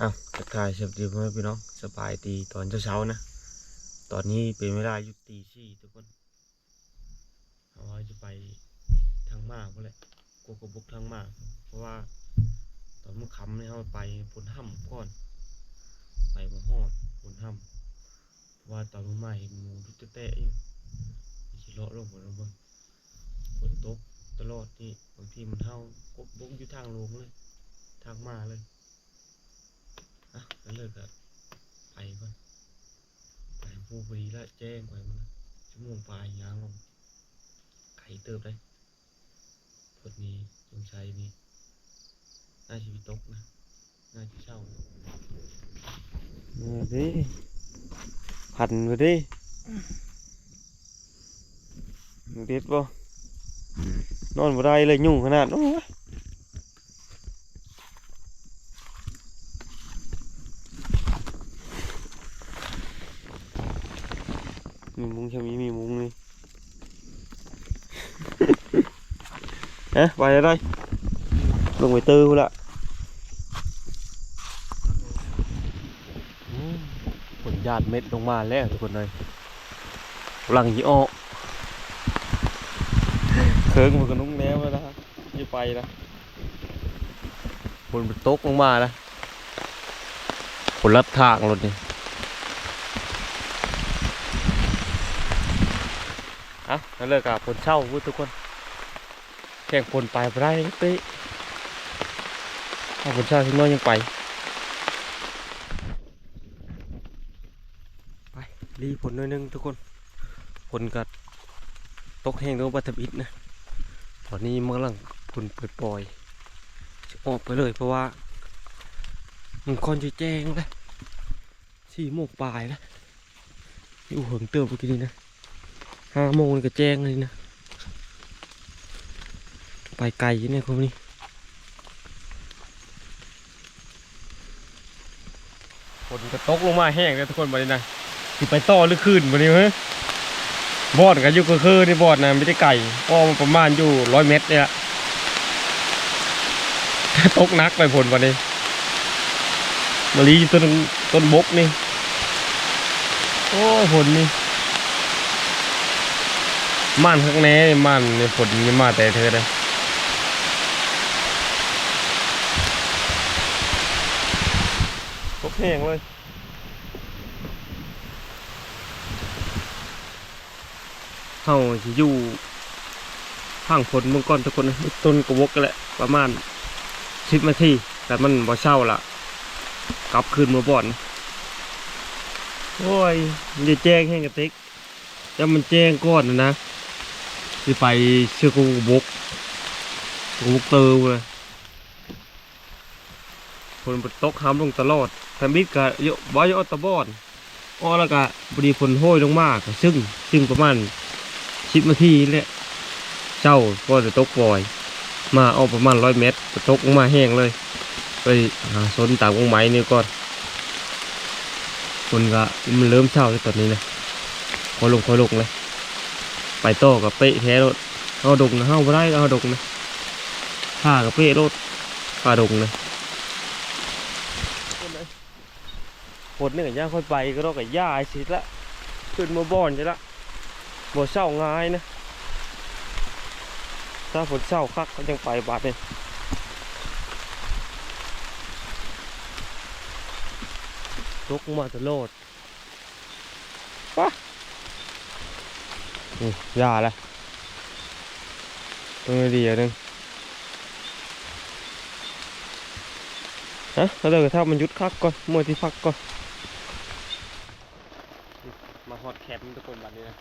อ้าวทักทายสวัสดีพ่อแม่พี่น้องสบายดีตอนเช้าๆนะ ตอนนี้เป็นเวลาอยู่ตีสี่ทุกคนเอาไว้จะไปทางมากก็แหละกูก็บุกทางมาก เพราะว่าตอนเมื่อค่ำเนี่ยเราไปฝนห่ำก่อน ไปบ่ฮอดฝนห่ำเพราะว่าตอนเมื่อมาเห็นหมูทุกเตะอยู่ขี่เลาะลงฝนลงบนฝนตกตลอดนี่บางทีมันเท่ากบบุกอยู่ทางลงเลย ทางมาเลย อะแล้วเลิกอะไปก่อนไปผู้บริละแจ้งไปมันชั่วโมงปลายยางลงไข่เติบได้พดนี้สงชัยนี่น่าจะมีตกนะน่าจะเช่ามาดิผันมาดิเด็ดบ่นอนบ่ได้เลยยุ่งขนาดนั้นวะ มีมุ้งใช่ไหมมีมุ้งนี่ ฮะไปอะไรลงไปตื้อพุ่นละอืมฝนหยาดเม็ดลงมาแล้วทุกคนเลยกำลังยี่อ้อเคิงมันก็นุ่งแนวแล้วนะยี่ไปนะฝนมันตกลงมาแล้วฝนลัดทางรถนี่อะแล้วเลิกกับผลเช่าพูดทุกคน แข่งผลไปไปได้เป๊ะถ้าผลชาที่น้อยยังไปไปรีผลหน่อยนึงทุกคนผลกัดตกแห้งแล้วบัตรอิดนะตอนนี้มันกำลังผลเปิดปล่อยจะออกไปเลยเพราะว่ามันคอนจะแจ้งแล้วสี่โมงปลายแล้วอยู่เหิงเติมเมื่อกี้นี้นะห้าโมงก็แจ้งเลยนะ ไปไกลอยู่เนี่ยคนนี้ฝนก็ตกลงมาแห้งเลยทุกคนบัดนี้นะสิไปต่อหรือคืนบัดนี้เฮ้ยบอดกันอยู่ก็คือนี่บอดนะไม่ได้ไก่ก็มันประมาณอยู่ร้อยเมตรเนี่ย ตกนักไปฝนวันนี้มาลีต้นต้นบกนี่ โอ้ยฝนนี่ม่านข้างในม่านในฝนนี่มาแต่เธอเลย ตกแห้งเลยเฮาสิอยู่ข้างฝนเมื่อก่อนทุกคนนะต้นกระวกกันแหละ ประมาณสิบนาทีแต่มันบ่เช่าละกลับคืนมาบ่อนนะโอ้ยมันจะแจ้งแห้งกระติกแต่มันแจ้งก่อนนะนะที่ไปเชื่อกูบกกูบกเตอร์เลย ฝนตกห้ามลงตลอดแถมบิดกะเยอะบ่อยอตะบอนอ้อแล้วก็พอดีฝนโห้ยลงมาก ซึ่งซึ่งประมาณสิบนาทีนี่แหละเจ้าก็จะตกบ่อย มาเอาประมาณร้อยเมตรตกลงมาแห้งเลย ไปหาสนตามวงไม้นี่ก่อนฝนก็มันเริ่มเช้าแล้วตอนนี้นะคอยลงคอยลงเลย ไปโต้กับเป๊ะแท้รถเอาดงนะเอาบ่ได้ก็เอาดงนะผ้ากับเป๊ะรถผ้าดงนะ ฝนนี่กับย่าค่อยไปก็ต้อกับย่าสิละขึ้นมาบ่อนใช่ละบ่เศร้าง่ายนะถ้าฝนเศร้าคักก็ยังไปบาดเลยตกมาตลอดปะนี่ยาละตรงนี้ดีอย่างหนึงฮะแล้วเดี๋ยวถ้ามันยุดคักก่อนมวยที่พักก่อน อดแคมป์ทุกคนบัดนี้นะ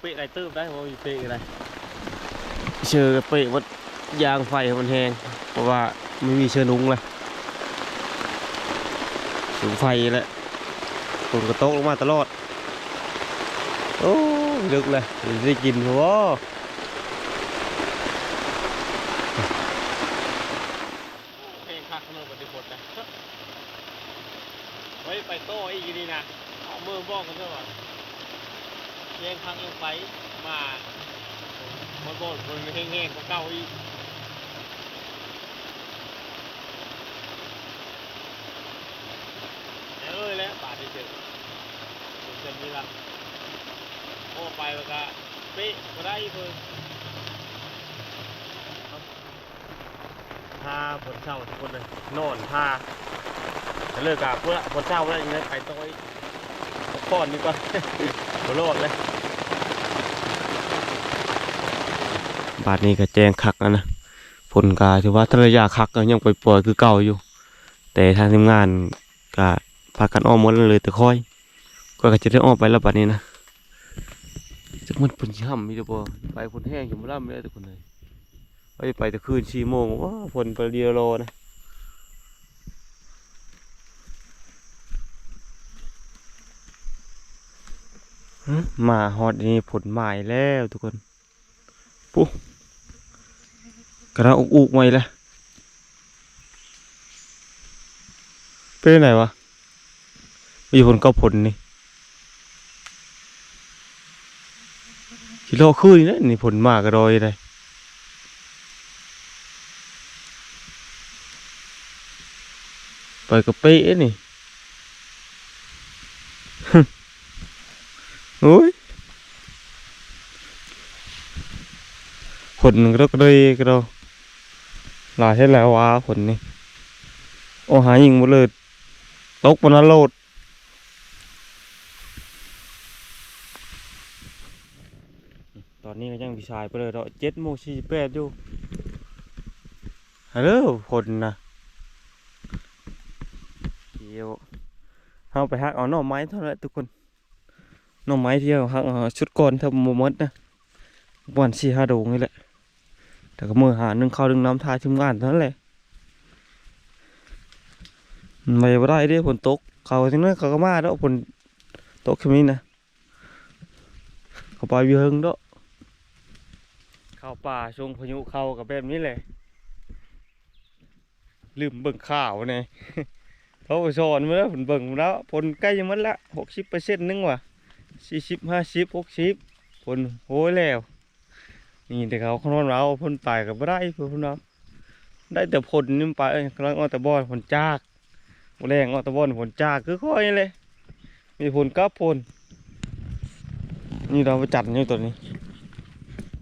เปะอะไรตื้มได้ว่ามีเปะอะไรเชื่อเปะวัดยางไฟมันแหงเพราะว่าไม่มีเชื้อนุ้งเลยถึงไฟแล้วฝนก็ตกลงมาตลอดโอ้ยลึกเลยเดี๋ยวได้กินหัว ไปมาบนบนบนแห้งๆก็เก่าอีกเอ้ยแล้วบาดเจ็เผมจะมีละโอ้ไปแล้ก็เป๊ะก็ได้เพิ่นท่าบนเช่าทุกคนเลยนอนท่าเลิกกับเพื่อบนเช่าแล้วยังไงไปต่อยพ่อนนี้ก่อนโหลดเลย บาทนี้ก็แจ้งคักแล้วนะผลกาถือว่าทระยะคักก็ยังปล่อยคือเก่าอยู่ แต่ทางทีมงานก็พากันอ้อมหมดเลยแต่ค่อย ก็จะได้อ้อมไปแล้วบัดนี้นะจักมันผลช่ำมีแต่บ่ไปผลแห้งอยู่บ่ล่ำเลยทุกคนเลยไปไปแต่คืน4โมงว้าฝนไปเดียวโลนะมาฮอดนี่ผลหมายแล้วทุกคนปุ๊ก ระอุกอุกไม่ละเป็นไหนวะมีผลก็ผลนี่กิโลคืนนี่นี่ผลมากกระโดยเลยไปกระเป๊ะนี่โอ้ยผลก็ก็เลยก็เรา หลายเท่าแล้ววะผลนี่ โอ้หายิงหมดเลยตกบนนั้นโลดตอนนี้ก็ยังพี่ชายไปเลยเราเจ็ดโมงสี่สิบแปดอยู่ฮัลโหลผลนะเดี๋ยวเอาไปหักเอาหน่อไม้เท่านั้นทุกคนหน่อไม้ที่เอาหักชุดก่อนถ้าโมมดนะวันสี่ห้าโดงนี่แหละ แต่ก็มือหานึ่งข้าวนึ่งน้ำทาทีมงานเท่านั้นแหละไม่ได้เด้ฝนตกเขาที่นั้นเขาก็มาแล้วฝนตกแค่นี้นะเขาไปวิเฮงด้อเข้าป่าช่วงพายุเข้ากับแบบนี้เลยลืมเบิ่งข่าวเนี่ยเขาสอนมาแล้วฝนเบิ่งมาแล้วฝนใกล้จะหมดละหกสิบเปอร์เซ็นต์นึงว่ะสี่สิบห้าสิบหกสิบฝนโหยแล้ว นี่แต่เขาขานอนเราพ่นไปกับไม่ได้เพื่อนเราได้แต่ผลนี่มไปเอ้ยกำลังเอาแต่บอลผลจากแรงอาแต่บอลผลจากคือค่อยเลย มีผลกับผลนี่เราไปจัดนี่ตัวนี้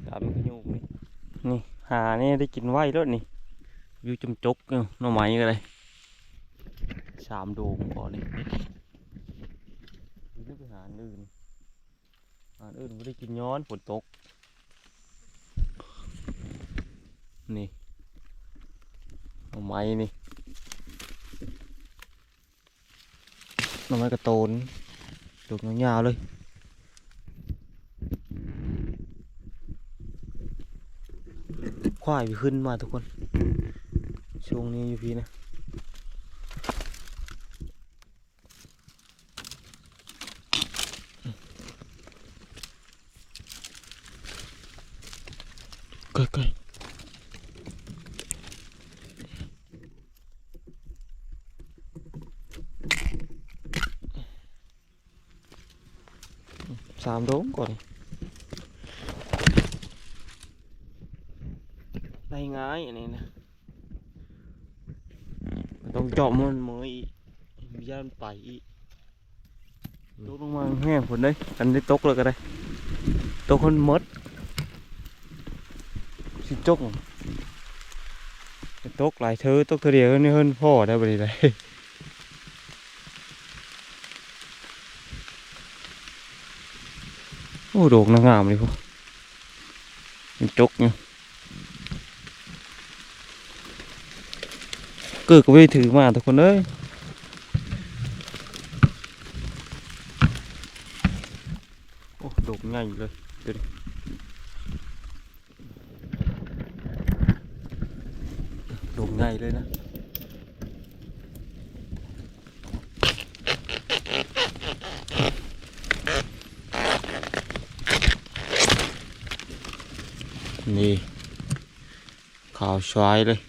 จัดมันขยูนี่นี่หานี่ได้กินไว้แล้วนี่วิวจมจกเนาะหน่อไม้ก็เลยสามโดมก่อนนี่นี่ไปหาอันอื่นหาอันอื่นไม่ได้กินย้อนฝนตก นี่เอาไม้นี่น่อไม้กระโตนดกยาวๆเลยควายขึ้นมาทุกคนช่วงนี้อยู่พี่นะามโดงก่อนได้ง่ายอันนี้นะมันต้องเจาะมันเหมยอีกย่านไปอีกตกลงมาแห้งผลเลยกันได้ตกเลยก็ได้ตกคนมดสิจกตกหลายเธอตกเธอเดียวนี่เฮิรนพ่อได้บ่ได้ โอ้โดกนางามเลยพวกมันจกเนี่ยเกิดก็ไม่ถือมาทุกคนเอ้ยโอ้โดกง่ายเลยเดี๋ยวดิโดกง่ายเลยนะ นี่ ขาว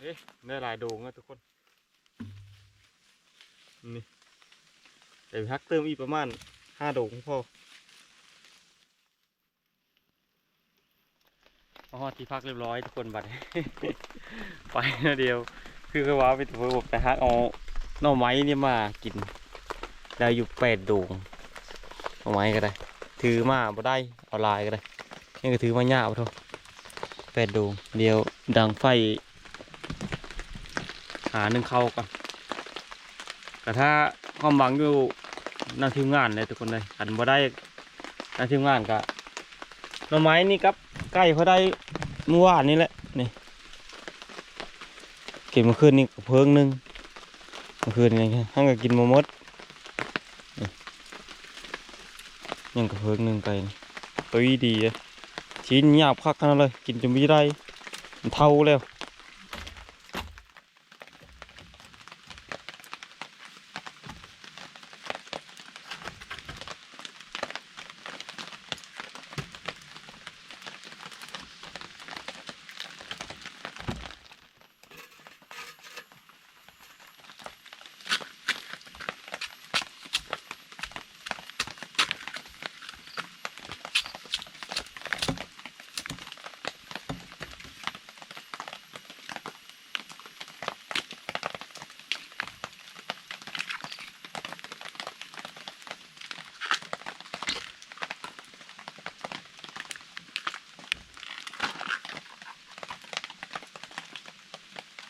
เอ๊ะได้หลายโดงนะทุกคน นี่เดี๋ยวพักเติมอีกประมาณห้าโดงพอพอที่พักเรียบร้อยทุกคนบัดไปนะเดียว คือก็ว่าไปถือว่าไปฮักเอาหน่อไม้นี่มากินได้อยู่แปดโดงหน่อไม้ก็ได้ ถือมาบ่ได้เอาลายก็ได้นี่ก็ถือมาหยาบเท่าแปดโดงเดียวดังไฟาหนึ่งเข้าก่อนแต่ถ้าความหวังอยู่นักทีมงานเลยทุกคนเลยขันบ่ได้นักทีมงานกะหน่อไม้นี่ครับใกล้เขาได้เมื่อวานนี่แหละนี่เก็บเมื่อคืนนี่เพิ่งหนึงเมื่อคืนนี่ห้างก็กินมามดนี่ยังกับเพิ่งหนึงไปนี่ตัวดีเลยชิ้นหยาบคักขนาดเลย กินจนไม่ได้เท่าแล้ว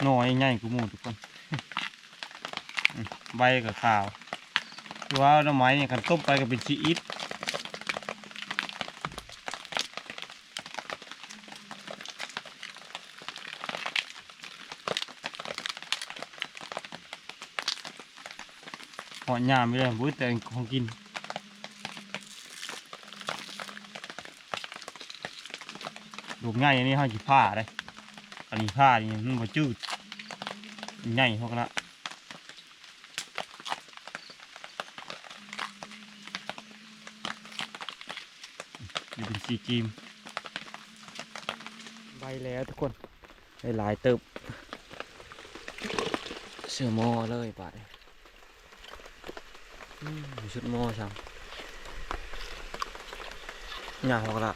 หน่อยใหญ่กูมูทุกคนใบกับขาวคือว่าหน่อไม้เนี่ยคันต้มไปก็เป็นชีอิดหอยยามไม่ได้บุ้ยแต่ของกินลูง่ายอันนี้ห้าจีผ้าเลยอันนี้ผ้านี่มันบ่จืด ใหญ่พวกละอยู่เป็นสีจีมใบแล้วทุกคนได้หลายเติบเสื้อหม้อเลยบาดนี้อืมชุดหม้อช่างหยาพวกละ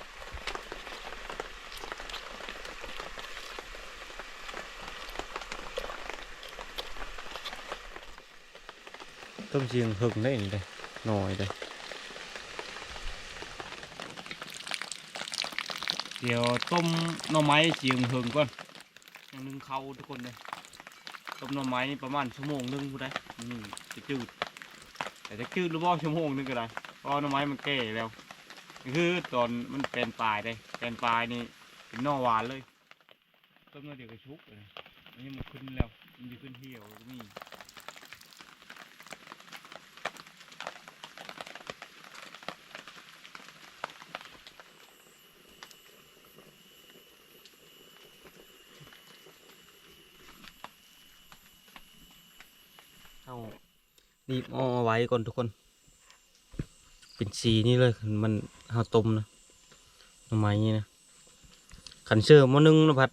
ต้มเชียงหึงได้นี่เลยหน่อยเลยเดี๋ยวต้มหน่อไม้เชียงหึงก่อนอย่างนึงเขาทุกคนเลยต้มหน่อไม้นี่ประมาณชั่วโมงนึงพูได้นี่จะจืดแต่จะจืดรือว่ชั่วโมงนึงก็ได้เพราะหน่อไม้มันแก่แล้วคือตอนมันเป็นปลายเลยเป็นปลายนี่เป็นหน่อหวานเลยต้มแล้วเดี๋ยวก็ชุกเลยนนี้มันขึ้นแล้วมันจะขึ้นเหี่ยวแล้วก็มี เอา รีบเอาไว้ก่อนทุกคน เป็นสีนี่เลยมันเอาต้มนะหน่อไม้นี่นะขันเชื่อมอนึ่งนะพัด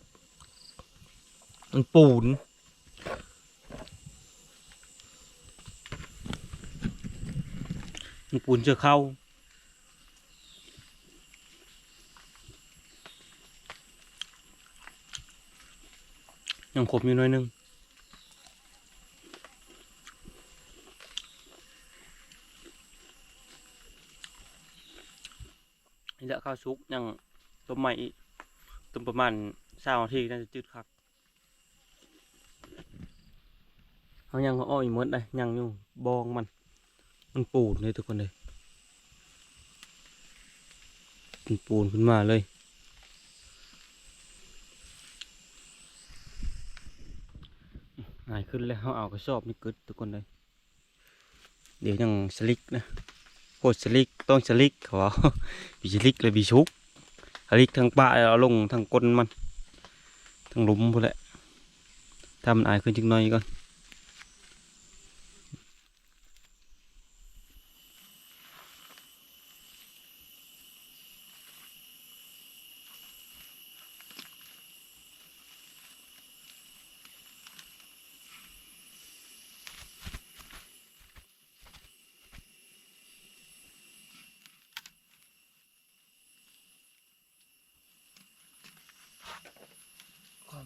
มันปูนมันปูนเชื่อเข้ายังขมอยู่น่อยนึง นี่แหละข้าวชุกยังต้มใหม่ต้มประมาณสามนาทีน่าจะจืดคักเขายังเขาอ้อยหมดเลยยังอยู่บองมัน มันปูนเลยทุกคนเลยเป็นปูนขึ้นมาเลยหายขึ้นแล้วเขาเอากระสอบนี่กึดทุกคนเลย เดี๋ยวยังสลิกนะ โคตรสลิกต้องสลิกเขาว่าบีสลิกเลยบีชุกสลิกทางป่าเราลงทางก้นมันทางลุมพวกแหละทำมันอายขึ้นจังน้อยก่อน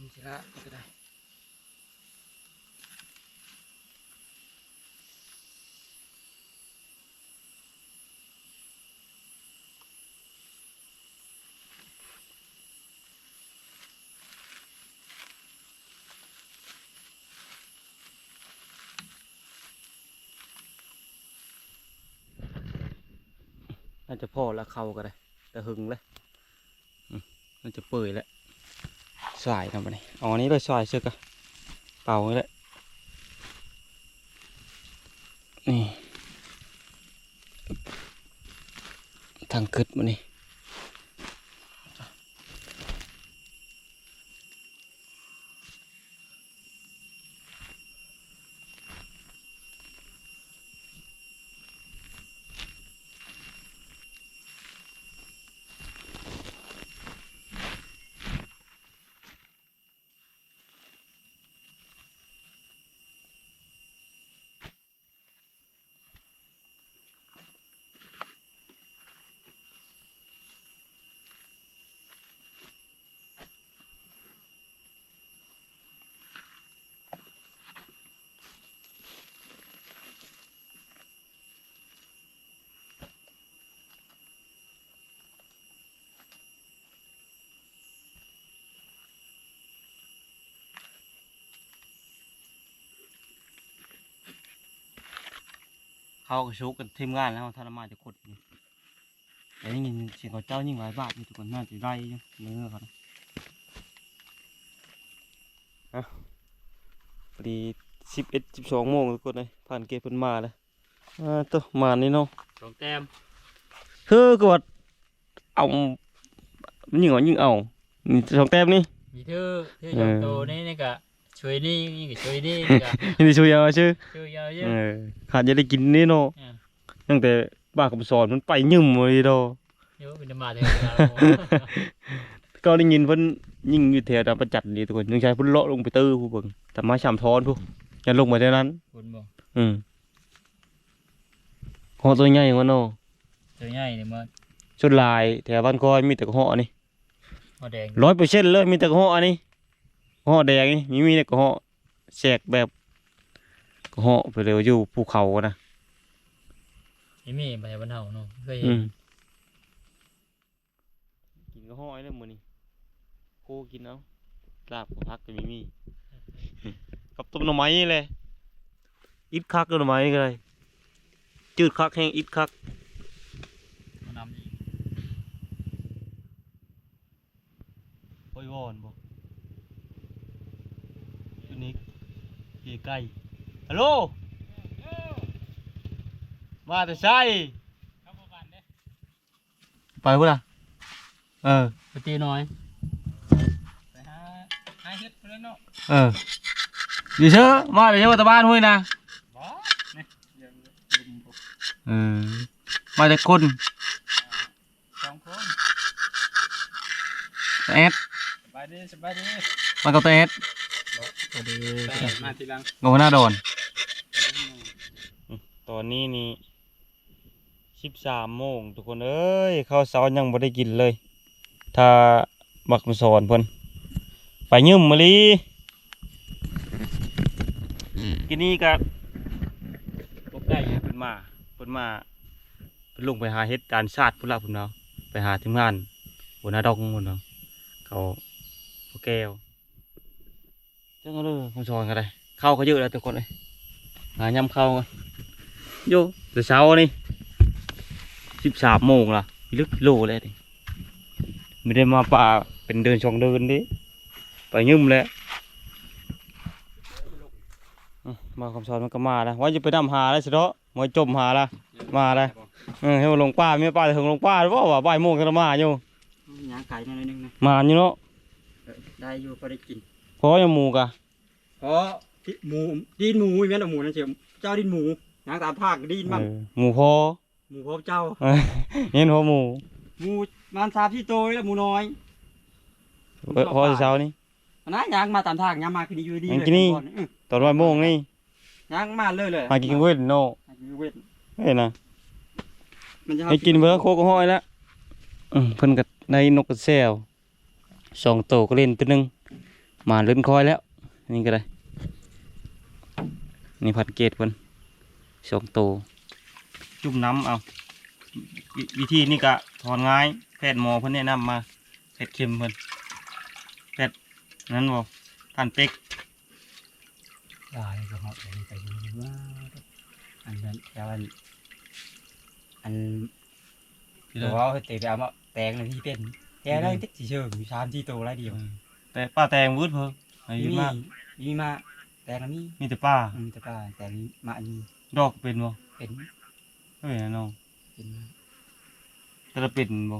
มีสิละก็ได้น่าจะพ่อแล้วเขาก็ได้ แต่หึงเลยน่าจะเปื่อยแล้ว สายทำไปนี่อ๋อันนี้เลยสายเชือกอะเป่าเลยนี่ทางขึ้นมานี่ เขาก็ชุกกันทีมงานแล้วท่านมาจะกดนี่แต่ยังยินเสียงของเจ้ายิ่งหลายบาทนี่ทุกคนน่าจะได้อยู่เนื้อเขานะเอาพอดีสิบเอ็ดสิบสองโมงทุกคนเลยผ่านเกตเพิ่นมาเลยอ่าตัวมานี่เนาะสองแต้มเธอก็ว่าเอามันยิงเอายิงเอานี่สองแต้มนี่ มีเธอเธอยองโตนี่นี่ก็ ช่วยนี่นี่ก็ช่วยนี่นี่ก็นี่ช่วยเอาชื่อช่วยยาวเยเออะอขาดจะได้กินนี่เนาะอ่าตั้งแต่บ้าคำสอนมันไปยืมเลยเนาะเดี๋ยวเป็นมาเถอะก็ได้ยินเพิ่นยิงอยู่แถวดาวประจัดนี่ทุกคนยังใช้เพิ่นเลาะลงไปตื้อผู้เบิ่งแต่มาชามทอนผู้อย่าลงมาเท่านั้นคุณบอกอืมหอตัวใหญ่กว่าเนาะตัวใหญ่เนี่ยมันชุดลายแถวบ้านคอยมีแต่หอนี่หัวแดงร้อยเปอร์เซ็นต์เลยมีแต่หอนี่ หอแดงนี่มีมีแต่หอแสกแบบหอไปเร็วอยู่ภูเขานะนี่มีมาจากบ้านเฮาเนาะเคยอืเห็นมกินก็ห้อยแล้วมื้อนี้โคกินเอาลาบกับผักก็มีมีกับต้มหน่อไม้นี่แหละอิดคักกับหน่อไม้นี่ก็ได้จืดคักแห้งอิดคักมานำอีกโอ้ยวอนบ่ชุ ดนี้ขี่ไก่ฮัลโหลมาแต่ใช่ไปบ่ล่ะเออไปตีน้อยไปหาหาเฮ็ดเพิ่นเนาะเอออยู่เชื่อมาเดี๋ยวเชื่อมาตะบ้านห้วยนะบ่นี่ยังลุมบ่เออมาจากคนสองคนแอดสบายดีสบายดีมากับตัวแอดสวัสดี มาทีหลังงงหน้าโดน ตอนนี้นี่สิบสามโมงทุกคนเอ้ยข้าวเช้ายังไม่ได้กินเลย ถ้าบักมาสอนเพิ่นไปยืมมาลีกินนี่กับพบได้เพิ่นมาเพิ่นมาเพิ่นลงไปหาเฮ็ดการชาติพุ่นละพุ่นเนาะไปหาทีมงานหัวหน้าดอกพุ่นเนาะเขาเขาแก้ว จังเอาเลยมาสอนกันเลยเข้าวเขาเยอะแล้วทุกคนเลยหายำเข้าวกันโยแต่เช้านี่สิบสามโมงละลึกโลเลยดิไม่ได้มาป่าเป็นเดินช่องเดินดิไปยืมแหล้วมาคำสอนมันก็มาแล้วว่าจะไปนำหาแล้วสิเนาะมาจมหาละมาแล้วเออให้มาลงป้าไม่ป้าถึงลงป้าหรือเปล่าว่าบ่ายโมงกันมาอยู่ยางไก่หน่อยนึงนะมาอยู่เนาะได้อยู่พอได้กินเพราะยังหมูกะเพราะที่หมูดินหมูอีแม่นเอาหมูนั่นเชียวเจ้าดินหมูนางตามภาคดินมันเออหมูพอหมูพบเจ้าเออเห็นหัวหมูหมูมันสามที่โตยแล้วหมูน้อยเออพอเช้านี่ อันนั้นยางมาตามทางยางมาคือดีอยู่ดียางเลยกินนี่ ก่ออื้อตอนบ่ายโมงนี่ยางมาเลยเลยมากินเว้นโน่หากินเว้นเฮ้ยนะมันจะให้กินเบิ่งโคกห้อยแล้วอืมเพิ่นก็ได้นกกระแซวสองโตวก็เล่นตัวหนึง มาเล่นคอยแล้ว นี่ก็ได้ นี่ผัดเกตเพิ่นสองโตวจุ่มน้ำเอาววิธีนี่กะถอนง่ายแพทย์หมอเพิ่นแนะนำมาแพทย์เข็มเพิ่นแพทย์นั้นบ่ท่านเป็กลายก็เหาะไปไปดูว่าอันนั้นแล้วอันอันเดี๋ยวว่าเตะไปเอามาแตงเลยที่เป็นแกได้ติ๊กสีเชิงมีสามที่โตไรเดียว แต่ป้าแตงวืดเพิ่นอายุมีมากมีมาแตงอันนี้มีแต่ป้า อืมแต่ป้าแต่นี้มาอันนี้ดอกเป็นบ่เป็นเฮ้ยน้องเป็นแต่ละเป็นบ่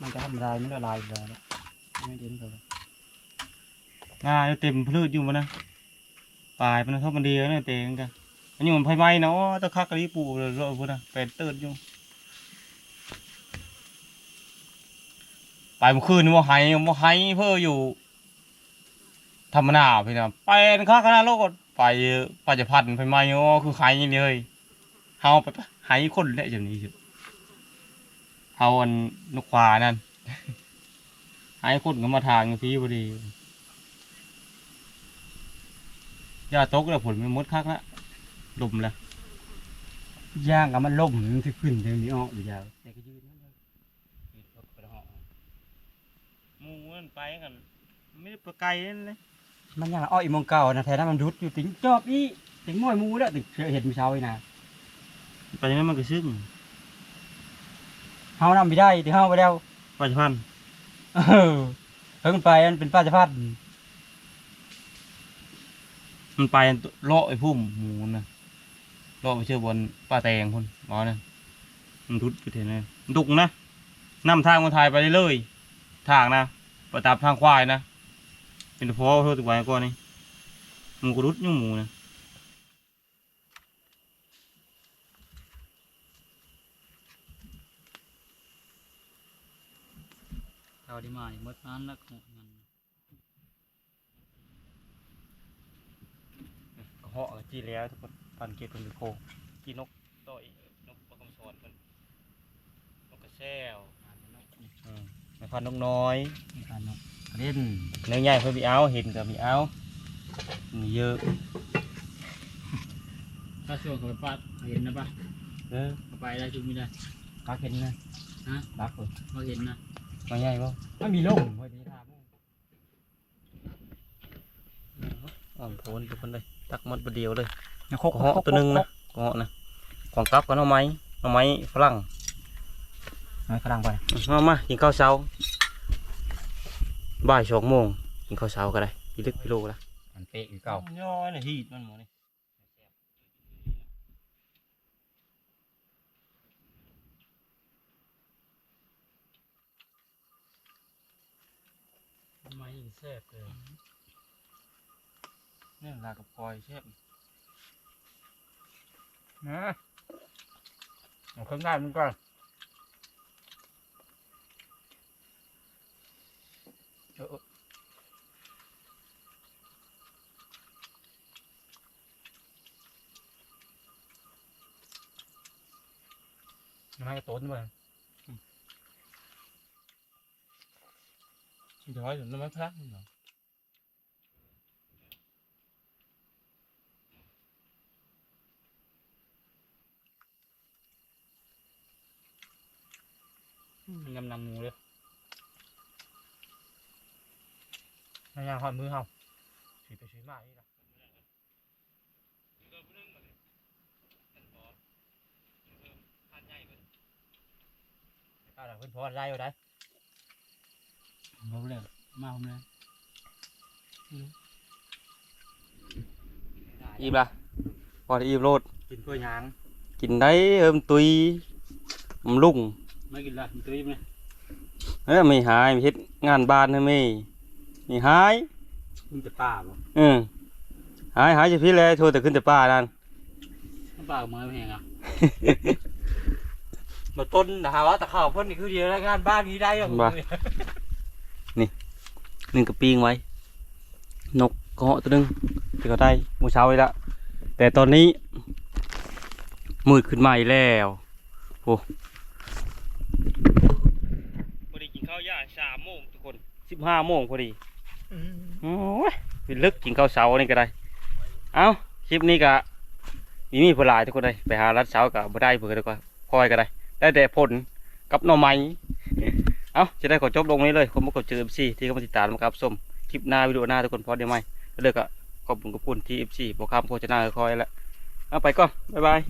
มันจะทำลายไม่ละลายเลยแล้วไม่เด่นเลยงาเต็มพืชอยู่มันนะปลายมันเท่ามันดีแล้วเนี่ยเตงกันอันนี้มันไฟไหม้เนาะตะคักกะลิปูเลยรอพุ่นนะเป็นเติร์ดอยู่ ไปเมื่อคืนนี่ว่าไห้ว่าไห้เพื่ออยู่ธรรมนาพี่นะเป็นคักขนาดโลกไปปัจจุบันไฟไม้อ๋อคือไห้อย่างนี้เลยเฮาไปไห้คนได้อย่างนี้อยู่เฮาอันนกควานั่นไห้คนก็มาทางพี่พอดียาตกแล้วผลมันมดคักละลมและย่างกับมันล่มมันจะขึ้นเดี๋ยวนี้ออกอยู่ยาวแต่ก็ยืนนั่นเลยยืนรถกระหอบ หมูมั นไปกันไม่ได้ประไกลนั่นเลยมันย่างอ้อยมองเก่านะแทนนั้นมันรุดอยู่ถึงจอบอีถึงม้อยมูแล้วถึงเห็นมีเช้าอีนะไปยังไงมันก็ซึ้งเฮานำไม่ได้เดี๋ยวเฮาไปแล้วปัจจุบันเออเพิ่งไปอันเป็นป้าจะพัดมันไปเลาะไอ้พุ่มหมูน่ะเลาะไปเชื่อบนป้าแตงคนหมอน่ะมันรุดไปเถอะนะมันดุกนะนำทางคนไทยไปเรื่อยๆทางนะ ไปตามทางควายนะ เป็นเพราะโทษตัวไว้ก่อนนี่หมูก็รุดอยุ่งหมูนะเขาได้มาหมดนั้นแล้วของมันเหาะจีแล้วทุกคนปันเกตเป็นโคกีนกต่อยนกประกำสอนมันนกกระแซวอืมใน พันนกน้อยมีการนกเล่นเนื้อใหญ่เพิ่นมีเอาเห็นกับมีเอามีเยอะถ้าช่วงเขาไปปัดเห็นนะปะเออเขาไปได้จุดไม่ได้กักเห็นนะฮะกักเลยเขาเห็นนะมาใหญ่ป่ะไม่มีล่มเว้ยที่ทาบุอ่อนโพนทุกคนเลยตักหมดประเดียวเลยเนี่ยโคกเหาะตัวหนึงนะเหาะนะของกลับกับหน่อไม้หน่อไม้ฝรั่งน้อย กำลังไปมามากินข้าวเช้าบ่ายสองโมงกินข้าวเช้าก็ได้พี่ลึกพี่โลละมันเป๊ะอยู่เก่าย่อยนะฮีดมันหมดนี่ทำไมยิงแซ่บเลยนี่ลากับปอยเชฟนะเอาเครื่องได้มันก่อน เออน้ำมันกระตุ้นมาเดี๋ยวไว้เดี๋ยวน้ำมันพลักนี่เหรอมันกำลังงูเลย น้ำ ยางหอดมือเฮาสีไปสีมาอีกละเอาล่ะเพิ่นพอไล่เอาได้เขาเลยมาผมเลยอีบละพอได้อีบโลดกินเพื่อยาง กินได้เอิมตุยมลุ่งไม่กินละมันตัวนี้ไหมเอ้ยไม่หายไม่เฮ็ดงานบ้านนะไม่ ไม่หายมีแต่ป่าบ่เออหายหายจะพี่เลยโทรแต่ขึ้นแต่ป้านั่นน้ำปลาเมื่อไม่แห้งอะมาต้นนะฮะว่าแต่ข่าวเพิ่นนี่คือเดียวแล้วงานบ้านนี้ได้หรอหนึ่งกระปิงไว้ นกเกาะตัวหนึงที่เขาได้เมื่อเช้าไว้ละแต่ตอนนี้ มืดขึ้นมาอีกแล้วโอ้พอดีกินข้าวยาสามโมงทุกคนสิบห้าโมงพอดี โอ้ยลึกกินข้าวเสานี่ก็ได้ เอาคลิปนี้ก็มีมีผู้หลายทุกคนเลยไปหารัดเสากับบ่ได้เผื่อดีกว่าคอยก็ได้ ได้แต่ผลกับหน่อไม้เอาจะได้ขอจบลงนี้เลยผมมาขอเจอเอฟซีที่เข้ามาติดตามนะครับส้มคลิปหน้าวิดีโอหน้าทุกคนพอได้ไหมแล้วเลิกก็ขอบคุณกับคุณที่เอฟซีบอกคำโฆษณาคอยแล้วเอาไปก่อนบ๊ายบาย